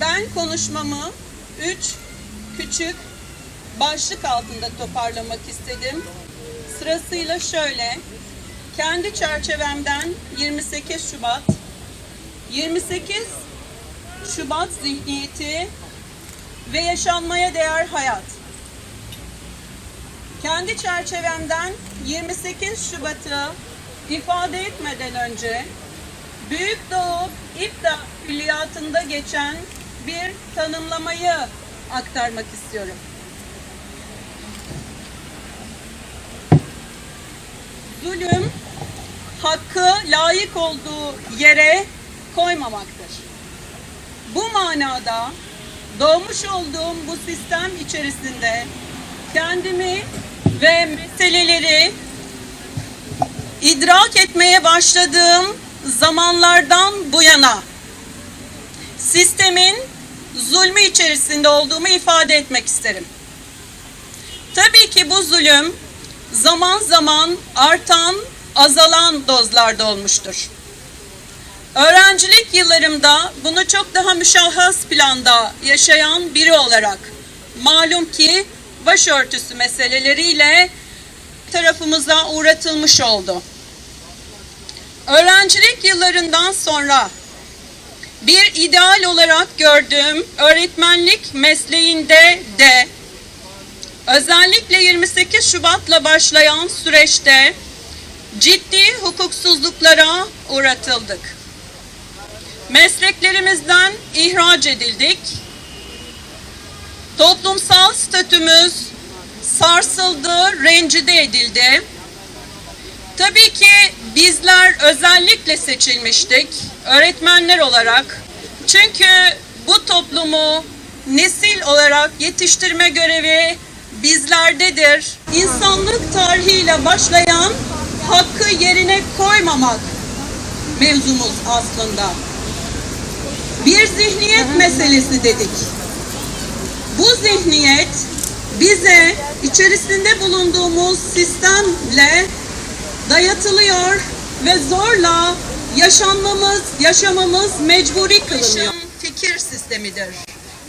Ben konuşmamı üç küçük başlık altında toparlamak istedim. Sırasıyla şöyle. Kendi çerçevemden 28 Şubat, 28 Şubat zihniyeti ve yaşanmaya değer hayat. Kendi çerçevemden 28 Şubat'ı ifade etmeden önce Büyük Doğu İpta Külliyatında geçen bir tanımlamayı aktarmak istiyorum. Zulüm, hakkı layık olduğu yere koymamaktır. Bu manada doğmuş olduğum bu sistem içerisinde kendimi ve meseleleri idrak etmeye başladığım zamanlardan bu yana sistemin zulmü içerisinde olduğumu ifade etmek isterim. Tabii ki bu zulüm zaman zaman artan, azalan dozlarda olmuştur. Öğrencilik yıllarımda bunu çok daha müşahhas planda yaşayan biri olarak malum ki başörtüsü meseleleriyle tarafımıza uğratılmış oldu. Öğrencilik yıllarından sonra bir ideal olarak gördüğüm öğretmenlik mesleğinde de özellikle 28 Şubat'la başlayan süreçte ciddi hukuksuzluklara uğratıldık. Mesleklerimizden ihraç edildik. Toplumsal statümüz sarsıldı, rencide edildi. Tabii ki bizler özellikle seçilmiştik öğretmenler olarak. Çünkü bu toplumu nesil olarak yetiştirme görevi bizlerdedir. İnsanlık tarihiyle başlayan hakkı yerine koymamak mevzumuz aslında. Bir zihniyet meselesi dedik. Bu zihniyet bize içerisinde bulunduğumuz sistemle dayatılıyor ve zorla yaşanmamız, yaşamamız mecburi kılınıyor. Fikir sistemidir.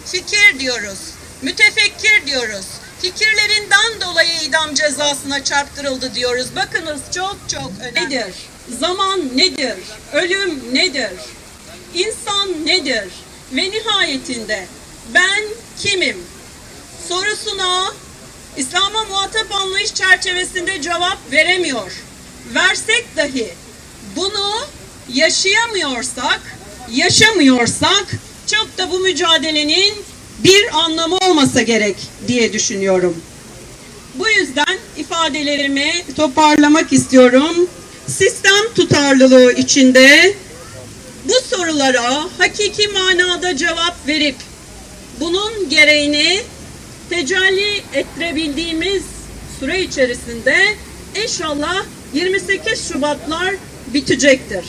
Fikir diyoruz, mütefekkir diyoruz. Fikirlerinden dolayı idam cezasına çarptırıldı diyoruz. Bakınız çok çok önemli. Nedir? Zaman nedir? Ölüm nedir? İnsan nedir? Ve nihayetinde ben kimim? sorusuna İslam'a muhatap anlayış çerçevesinde cevap veremiyor. Versek dahi bunu yaşayamıyorsak, yaşamıyorsak çok da bu mücadelenin bir anlamı olmasa gerek diye düşünüyorum. Bu yüzden ifadelerimi toparlamak istiyorum. Sistem tutarlılığı içinde bu sorulara hakiki manada cevap verip bunun gereğini tecelli ettirebildiğimiz süre içerisinde inşallah 28 Şubatlar bitecektir.